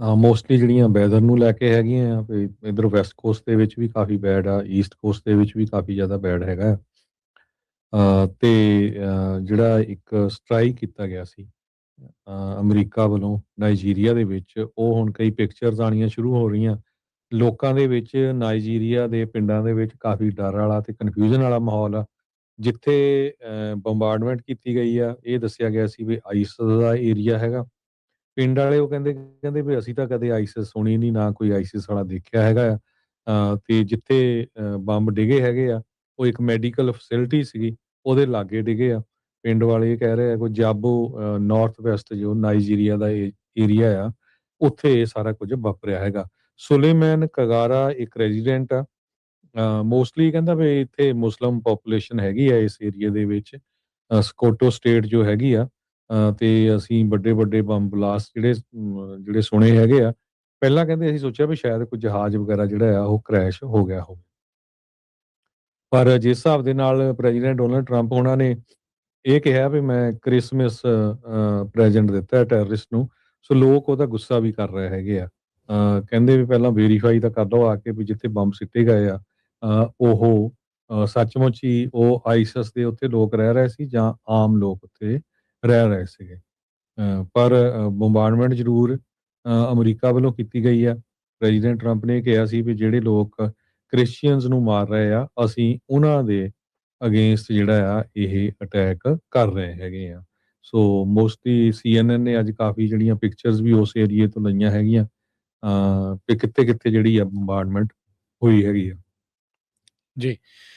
Mostly ਜਿਹੜੀਆਂ weather ਨੂੰ ਲੈ ਕੇ ਹੈਗੀਆਂ ਆ ਵੀ ਇਧਰ ਵੈਸਟ ਕੋਸਟ ਦੇ ਵਿੱਚ ਵੀ ਕਾਫੀ ਬੈਡ ਆ ਈਸਟ ਕੋਸਟ ਦੇ ਵਿੱਚ ਵੀ ਕਾਫੀ ਜ਼ਿਆਦਾ ਬੈਡ ਹੈਗਾ। ਆ। ਅ, ਤੇ ਜਿਹੜਾ ਇੱਕ ਸਟ੍ਰਾਈਕ ਕੀਤਾ ਗਿਆ ਸੀ ਅਮਰੀਕਾ ਵੱਲੋਂ ਨਾਈਜੀਰੀਆ ਦੇ ਵਿੱਚ ਉਹ ਹੁਣ ਕਈ ਪਿਕਚਰਸ ਆਉਣੀਆਂ ਸ਼ੁਰੂ ਹੋ ਰਹੀਆਂ। ਲੋਕਾਂ ਦੇ ਵਿੱਚ ਨਾਈਜੀਰੀਆ ਦੇ ਪਿੰਡਾਂ ਦੇ ਵਿੱਚ ਕਾਫੀ ਡਰ ਵਾਲਾ ਤੇ ਕਨਫਿਊਜ਼ਨ ਵਾਲਾ ਮਾਹੌਲ ਆ। ਜਿੱਥੇ ਬੰਬਾਰਡਮੈਂਟ ਕੀਤੀ ਗਈ ਆ ਇਹ ਦੱਸਿਆ ਗਿਆ ਸੀ ਵੀ ਆਈਸ ਦਾ ਏਰੀਆ ਹੈਗਾ। ਪਿੰਡ ਵਾਲੇ ਉਹ ਕਹਿੰਦੇ ਕਹਿੰਦੇ ਵੀ ਅਸੀਂ ਤਾਂ ਕਦੇ ਆਈਸਿਸ ਸੁਣੀ ਨਹੀਂ ਨਾ ਕੋਈ ਆਈਸਿਸ ਵਾਲਾ ਦੇਖਿਆ ਹੈਗਾ ਆ। ਅ, ਤੇ ਜਿੱਥੇ ਬੰਬ ਡਿਗੇ ਹੈਗੇ ਆ ਉਹ ਇੱਕ ਮੈਡੀਕਲ ਫੈਸਿਲਿਟੀ ਸੀਗੀ ਉਹਦੇ ਲਾਗੇ ਡਿਗੇ ਆ। ਪਿੰਡ ਵਾਲੇ ਇਹ ਕਹਿ ਰਹੇ ਆ ਕੋਈ ਜਾਬੋ ਨਾਰਥ ਵੈਸਟ ਜੋ ਨਾਈਜੀਰੀਆ ਦਾ ਏਰੀਆ ਆ ਉੱਥੇ ਇਹ ਸਾਰਾ ਕੁਝ ਵਾਪਰਿਆ ਹੈਗਾ। ਸੁਲੇਮਾਨ ਕਗਾਰਾ ਇੱਕ ਰੈਜ਼ੀਡੈਂਟ ਆ। ਮੋਸਟਲੀ ਕਹਿੰਦਾ ਵੀ ਇੱਥੇ ਮੁਸਲਮ ਪੋਪੂਲੇਸ਼ਨ ਹੈਗੀ ਆ ਇਸ ਏਰੀਆ ਦੇ ਵਿੱਚ। ਸਕੋਟੋ ਸਟੇਟ ਜੋ ਹੈਗੀ ਆ ਤੇ ਅਸੀਂ ਵੱਡੇ ਵੱਡੇ ਬੰਬ ਬਲਾਸਟ ਜਿਹੜੇ ਜਿਹੜੇ ਸੁਣੇ ਹੈਗੇ ਆ, ਪਹਿਲਾਂ ਕਹਿੰਦੇ ਅਸੀਂ ਸੋਚਿਆ ਵੀ ਸ਼ਾਇਦ ਕੋਈ ਜਹਾਜ਼ ਵਗੈਰਾ ਜਿਹੜਾ ਆ, ਉਹ ਕ੍ਰੈਸ਼ ਹੋ ਗਿਆ ਹੋਵੇ। ਪਰ ਜਿਸ ਹਿਸਾਬ ਦੇ ਨਾਲ ਪ੍ਰੈਜ਼ੀਡੈਂਟ ਡੋਨਲਡ ਟਰੰਪ ਉਹਨਾਂ ਨੇ ਇਹ ਕਿਹਾ ਵੀ ਮੈਂ ਕ੍ਰਿਸਮਸ ਪ੍ਰੈਜ਼ੈਂਟ ਦਿੱਤਾ ਹੈ ਟੈਰਰਿਸਟ ਨੂੰ, ਸੋ ਲੋਕ ਉਹਦਾ ਗੁੱਸਾ ਵੀ ਕਰ ਰਹੇ ਹੈਗੇ ਆ। ਕਹਿੰਦੇ ਵੀ ਪਹਿਲਾਂ ਵੈਰੀਫਾਈ ਤਾਂ ਕਰ ਲਓ ਆ ਕੇ ਵੀ ਜਿੱਥੇ ਬੰਬ ਸਿੱਟੇ ਗਏ ਆ ਉਹ ਸੱਚਮੁੱਚ ਹੀ ਉਹ ਆਈਸਿਸ ਦੇ ਉੱਤੇ ਲੋਕ ਰਹਿ ਰਹੇ ਸੀ ਜਾਂ ਆਮ ਲੋਕ ਉੱਥੇ ਰਹਿ ਰਹੇ ਸੀਗੇ। ਪਰ ਬੰਬਾਰਡਮੈਂਟ ਜ਼ਰੂਰ ਅਮਰੀਕਾ ਵੱਲੋਂ ਕੀਤੀ ਗਈ ਆ। ਪ੍ਰੈਜ਼ੀਡੈਂਟ ਟਰੰਪ ਨੇ ਕਿਹਾ ਸੀ ਵੀ ਜਿਹੜੇ ਲੋਕ ਕ੍ਰਿਸਚੀਅਨਸ ਨੂੰ ਮਾਰ ਰਹੇ ਆ, ਅਸੀਂ ਉਹਨਾਂ ਦੇ ਅਗੇਂਸਟ ਜਿਹੜਾ ਆ, ਇਹ ਅਟੈਕ ਕਰ ਰਹੇ ਹੈਗੇ ਆ। ਸੋ ਮੋਸਟਲੀ ਸੀਐਨਐਨ ਨੇ ਅੱਜ ਕਾਫੀ ਜਿਹੜੀਆਂ ਪਿਕਚਰਸ ਵੀ ਉਸ ਏਰੀਏ ਤੋਂ ਲਈਆਂ ਹੈਗੀਆਂ। ਅ ਕਿ ਕਿੱਥੇ ਕਿੱਥੇ ਜਿਹੜੀ ਆ ਬੰਬਾਰਡਮੈਂਟ ਹੋਈ ਹੈਗੀ ਆ। ਜੀ।